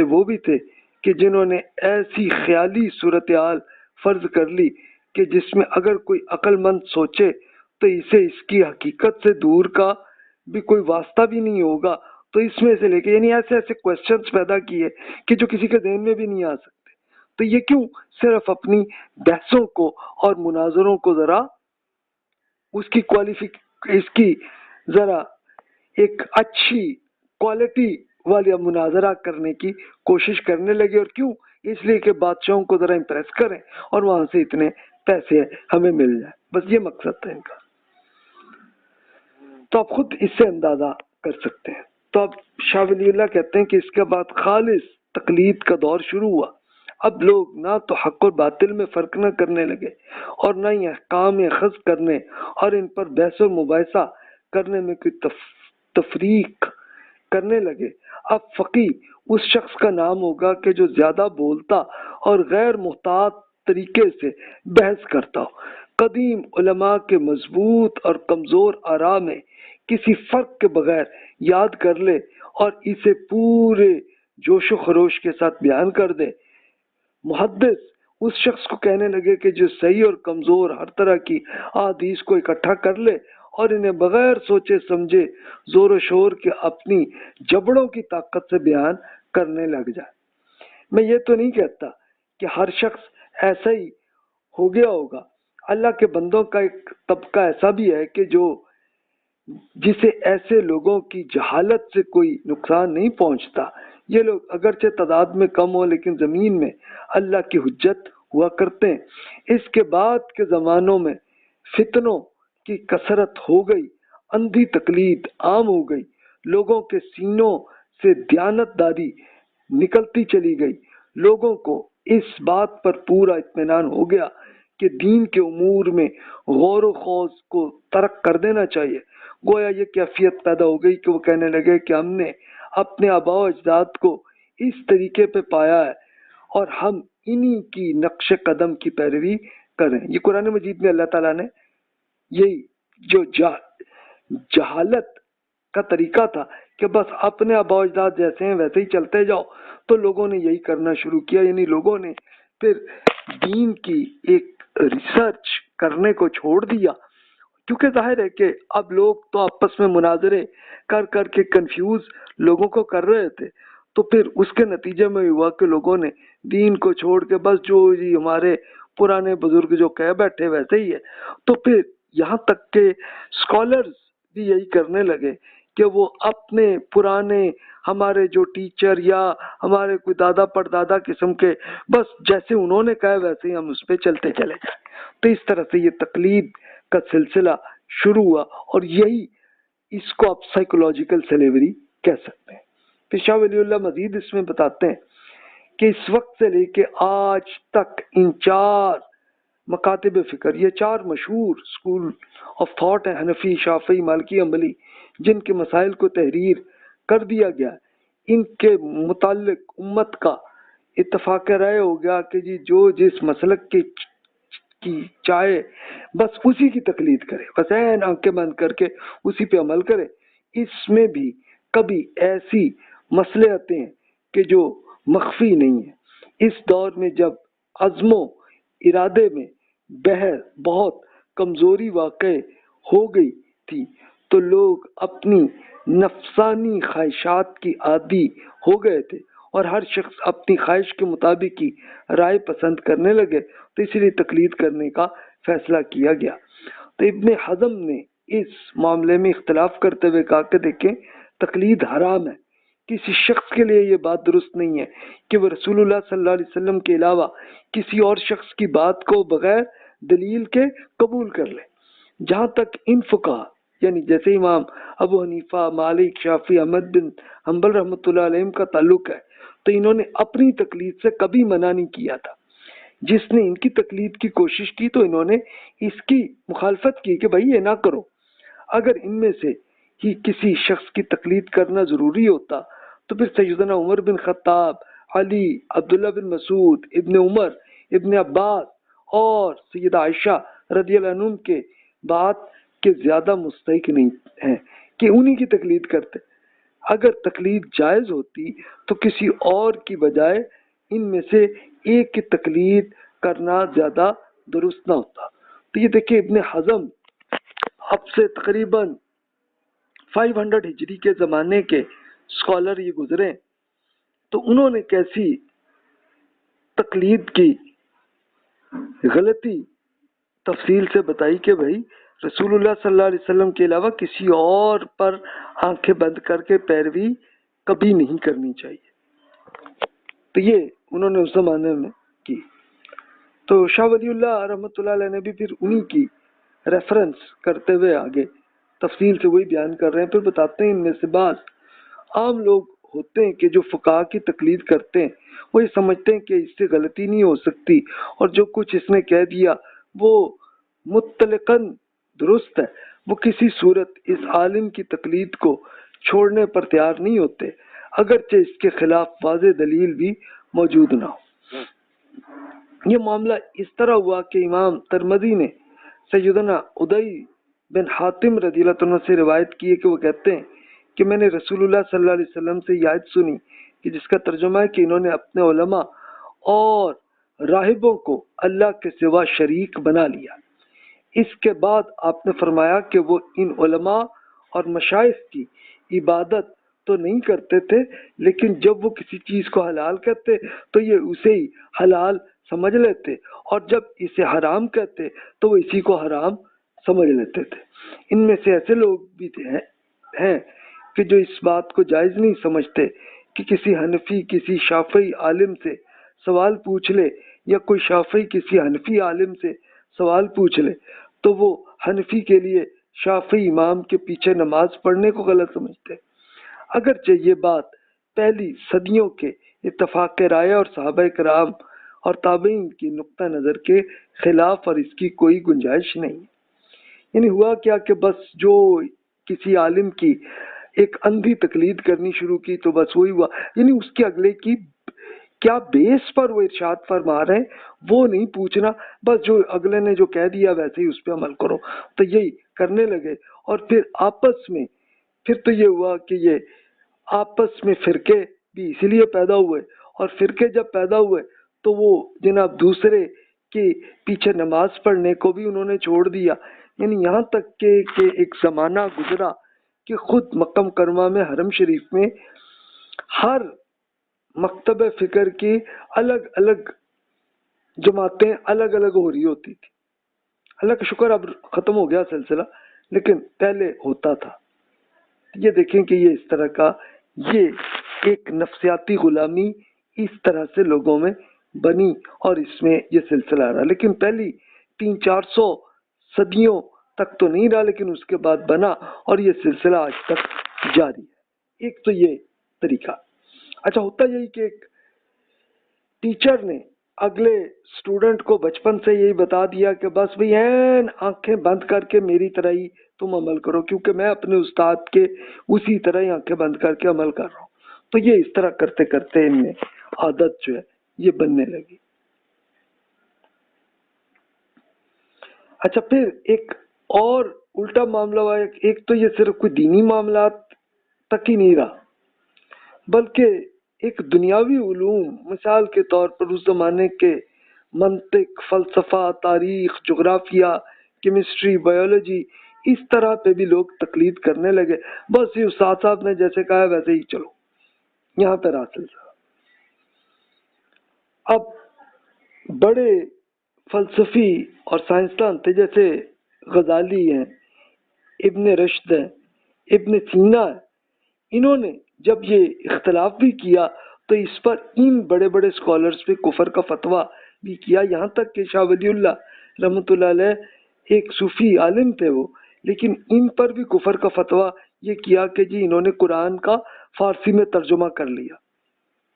سے وہ بھی تھے کہ جنہوں نے ایسی خیالی صورتحال فرض کر لی کہ جس میں اگر کوئی عقل مند سوچے تو اسے اس کی حقیقت سے دور کا بھی کوئی واسطہ بھی نہیں ہوگا۔ تو اس میں سے لے کے یعنی ایسے ایسے کوشچنس پیدا کیے کہ جو کسی کے ذہن میں بھی نہیں آ سکتے۔ تو یہ کیوں صرف اپنی بحثوں کو اور مناظروں کو ذرا اس کی کوالیفک اس کی ذرا ایک اچھی کوالٹی والی مناظرہ کرنے کی کوشش کرنے لگے اور کیوں؟ اس لیے کہ بادشاہوں کو ذرا امپریس کریں اور وہاں سے اتنے پیسے ہمیں مل جائے بس یہ مقصد تھا ان کا۔ تو آپ خود اس سے اندازہ کر سکتے ہیں۔ تو اب شاہ ولی اللہ کہتے ہیں کہ اس کے بعد خالص تقلید کا دور شروع ہوا۔ اب لوگ نہ تو حق اور باطل میں فرق نہ کرنے لگے اور نہ ہی احکام خز کرنے اور ان پر بحث و مباحثہ کرنے میں کوئی تفریق کرنے لگے۔ اب فقی اس شخص کا نام ہوگا کہ جو زیادہ بولتا اور غیر محتاط طریقے سے بحث کرتا ہو۔ قدیم علماء کے مضبوط اور کمزور آرا میں کسی فرق کے بغیر یاد کر لے اور اسے پورے جوش و خروش کے ساتھ بیان کر دے۔ محدث اس شخص کو کہنے لگے کہ جو صحیح اور کمزور ہر طرح کی آدیش کو اکٹھا کر لے اور انہیں بغیر سوچے سمجھے زور و شور کے اپنی جبڑوں کی طاقت سے بیان کرنے لگ جائے۔ میں یہ تو نہیں کہتا کہ ہر شخص ایسا ہی ہو گیا ہوگا۔ اللہ کے بندوں کا ایک طبقہ ایسا بھی ہے کہ جو جسے ایسے لوگوں کی جہالت سے کوئی نقصان نہیں پہنچتا۔ یہ لوگ اگرچہ تعداد میں کم ہو لیکن زمین میں اللہ کی حجت ہوا کرتے ہیں۔ اس کے بعد کے زمانوں میں فتنوں کی کثرت ہو گئی، اندھی تقلید عام ہو گئی، لوگوں کے سینوں سے دیانت داری نکلتی چلی گئی۔ لوگوں کو اس بات پر پورا اطمینان ہو گیا کہ دین کے امور میں غور و خوض کو ترک کر دینا چاہیے۔ گویا یہ کیفیت پیدا ہو گئی کہ وہ کہنے لگے کہ ہم نے اپنے آبا و اجداد کو اس طریقے پہ پایا ہے اور ہم انہی کی نقش قدم کی پیروی کریں یہ قرآن مجید میں اللہ تعالیٰ نے یہی جو جہالت کا طریقہ تھا کہ بس اپنے آبا اجداد جیسے ہیں ویسے ہی چلتے جاؤ، تو لوگوں نے یہی کرنا شروع کیا یعنی لوگوں نے پھر دین کی ایک ریسرچ کرنے کو چھوڑ دیا۔ کیونکہ ظاہر ہے کہ اب لوگ تو آپس میں مناظرے کر کر کے کنفیوز لوگوں کو کر رہے تھے۔ تو پھر اس کے نتیجے میں ہوا کہ لوگوں نے دین کو چھوڑ کے بس جو جی ہمارے پرانے بزرگ جو کہہ بیٹھے ویسے ہی ہے۔ تو پھر یہاں تک کہ اسکالرز بھی یہی کرنے لگے کہ وہ اپنے پرانے ہمارے جو ٹیچر یا ہمارے کوئی دادا پر دادا قسم کے، بس جیسے انہوں نے کہا ویسے ہی ہم اس پہ چلتے چلے جائیں۔ تو اس طرح سے یہ تقلید کا سلسلہ شروع ہوا اور یہی اس کو آپ سائیکولوجیکل سلیوری کہہ سکتے ہیں۔ پھر شاہ ولی اللہ مزید اس میں بتاتے ہیں کہ اس وقت سے لے کے آج تک ان چار مکاتب فکر، یہ چار مشہور اسکول آف تھاٹ ہیں، حنفی شافی مالکی، عملی، جن کے مسائل کو تحریر کر دیا گیا۔ ان کے متعلق امت کا اتفاق رائے ہو گیا کہ جی جو جس مسلک کے کی چاہے، بس اسی کی تقلید کرے۔ بس این آنکھیں بند کر کے اسی پہ عمل کرے۔ اس میں بھی کبھی ایسی مسئلے آتے ہیں کہ جو مخفی نہیں ہے اس دور میں جب عزم و ارادے میں بہر بہت کمزوری واقع ہو گئی تھی، تو لوگ اپنی نفسانی خواہشات کی عادی ہو گئے تھے اور ہر شخص اپنی خواہش کے مطابق ہی رائے پسند کرنے لگے۔ تو اسی لیے تقلید کرنے کا فیصلہ کیا گیا۔ تو ابن حضم نے اس معاملے میں اختلاف کرتے ہوئے کہا کہ دیکھیں، تقلید حرام ہے۔ کسی شخص کے لیے یہ بات درست نہیں ہے کہ وہ رسول اللہ صلی اللہ علیہ وسلم کے علاوہ کسی اور شخص کی بات کو بغیر دلیل کے قبول کر لے۔ جہاں تک ان فقہ یعنی جیسے امام ابو حنیفہ، مالک شافی احمد بن حنبل رحمۃ اللہ علیہ کا تعلق ہے، تو انہوں نے اپنی تقلید سے کبھی منع نہیں کیا تھا۔ جس نے ان کی تقلید کی کوشش کی تو انہوں نے اس کی مخالفت کی کہ بھائی یہ نہ کرو۔ اگر ان میں سے ہی کسی شخص کی تقلید کرنا ضروری ہوتا تو پھر سیدنا عمر بن خطاب، علی، عبداللہ بن مسعود، ابن عمر، ابن عباس اور سید عائشہ رضی اللہ عنہ کے بات کے زیادہ مستحق نہیں ہیں، کہ انہی کی تقلید کرتے۔ اگر تقلید جائز ہوتی تو کسی اور کی بجائے ان میں سے ایک کی تقلید کرنا زیادہ درست نہ ہوتا۔ تو یہ دیکھیں ابن حضم اب سے تقریباً فائیو ہنڈریڈ ہجری کے زمانے کے اسکالر یہ گزرے تو انہوں نے کیسی تقلید کی؟ غلطی تفصیل سے بتائی کہ بھائی رسول اللہ صلی اللہ علیہ وسلم کے علاوہ کسی اور پر آنکھیں بند کر کے پیروی کبھی نہیں کرنی چاہیے۔ تو یہ انہوں نے اس زمانے میں کی۔ تو شاہ ولی اللہ رحمۃ اللہ علیہ نے بھی پھر انہی کی ریفرنس کرتے ہوئے آگے تفصیل سے وہی بیان کر رہے ہیں۔ پھر بتاتے ہیں ان میں سے بعض عام لوگ ہوتے ہیں کہ جو فقہ کی تقلید کرتے ہیں، وہ یہ سمجھتے ہیں کہ اس سے غلطی نہیں ہو سکتی۔ اور جو کچھ اس نے کہہ دیا، وہ متلقن درست ہے۔ وہ کسی صورت اس عالم کی تقلید کو چھوڑنے پر تیار نہیں ہوتے، اگرچہ اس کے خلاف واضح دلیل بھی موجود نہ ہو۔ یہ معاملہ اس طرح ہوا کہ امام ترمدی نے سیدنا ادئی بن حاتم رضی اللہ عنہ سے روایت کی ہے کہ وہ کہتے ہیں کہ میں نے رسول اللہ صلی اللہ علیہ وسلم سے یاد سنی کہ جس کا ترجمہ ہے کہ انہوں نے اپنے علماء اور راہبوں کو اللہ کے سوا شریک بنا لیا۔ اس کے بعد آپ نے فرمایا کہ وہ ان علماء اور مشائق کی عبادت تو نہیں کرتے تھے، لیکن جب وہ کسی چیز کو حلال کہتے تو یہ اسے ہی حلال سمجھ لیتے اور جب اسے حرام کہتے تو وہ اسی کو حرام سمجھ لیتے تھے۔ ان میں سے ایسے لوگ بھی ہیں کہ جو اس بات کو جائز نہیں سمجھتے کہ کسی حنفی، کسی شافعی عالم سے سوال پوچھ لے یا کوئی شافعی، کسی حنفی عالم سے سوال پوچھ لے، تو وہ حنفی کے لیے شافی امام کے پیچھے نماز پڑھنے کو غلط سمجھتے۔ اگرچہ یہ بات پہلی صدیوں کے اتفاق رائے اور صحابہ کرام اور تابعین کی نقطہ نظر کے خلاف اور اس کی کوئی گنجائش نہیں۔ یعنی ہوا کیا کہ بس جو کسی عالم کی ایک اندھی تقلید کرنی شروع کی تو بس وہی ہوا۔ یعنی اس کے اگلے کی کیا بیس پر وہ ارشاد فرما رہے ہیں؟ وہ نہیں پوچھنا، بس جو اگلے نے جو کہہ دیا ویسے ہی اس پہ عمل کرو۔ تو یہی کرنے لگے اور پھر آپس میں، پھر تو یہ ہوا کہ یہ آپس میں فرقے بھی اسی لیے پیدا ہوئے۔ اور فرقے جب پیدا ہوئے تو وہ جناب دوسرے کے پیچھے نماز پڑھنے کو بھی انہوں نے چھوڑ دیا۔ یعنی یہاں تک کہ کہ ایک زمانہ گزرا۔ کہ خود مکم کرما میں، حرم شریف میں ہر مکتب فکر کی الگ الگ جماعتیں الگ الگ ہو رہی ہوتی تھی۔ اللہ کا شکر اب ختم ہو گیا سلسلہ، لیکن پہلے ہوتا تھا۔ یہ دیکھیں کہ یہ اس طرح کا، یہ ایک نفسیاتی غلامی اس طرح سے لوگوں میں بنی اور اس میں یہ سلسلہ رہا۔ لیکن پہلی تین چار سو صدیوں تک تو نہیں رہا، لیکن اس کے بعد بنا اور یہ سلسلہ آج تک جاری ہے۔ ایک تو یہ طریقہ۔ اچھا ہوتا یہی کہ ایک ٹیچر نے اگلے اسٹوڈنٹ کو بچپن سے یہی بتا دیا کہ بس بھائی، این آنکھیں بند کر کے میری طرح ہی تم عمل کرو، کیونکہ میں اپنے استاد کے اسی طرح ہی آنکھیں بند کر کے عمل کر رہا ہوں۔ تو یہ اس طرح کرتے کرتے ان میں عادت جو ہے، یہ بننے لگی۔ اچھا پھر ایک اور الٹا معاملہ ہوا۔ ایک تو یہ صرف کوئی دینی معاملات تک ہی نہیں رہا، بلکہ ایک دنیاوی علوم، مثال کے طور پر اس زمانے کے منطق، فلسفہ، تاریخ، جغرافیہ، کیمسٹری بایولوجی اس طرح پہ بھی لوگ تقلید کرنے لگے۔ بس یہ استاد صاحب نے جیسے کہا، ویسے ہی چلو، یہاں پہ راسل صاحب اب بڑے فلسفی اور سائنسدان تھے، جیسے غزالی ہیں، ابن رشد ہیں ابن سینا ہے انہوں نے جب یہ اختلاف بھی کیا تو اس پر ان بڑے بڑے اسکالرس پہ کفر کا فتویٰ بھی کیا۔ یہاں تک کہ شاہ ولی اللہ رحمۃ اللہ علیہ ایک صوفی عالم تھے وہ، لیکن ان پر بھی کفر کا فتویٰ یہ کیا کہ جی انہوں نے قرآن کا فارسی میں ترجمہ کر لیا۔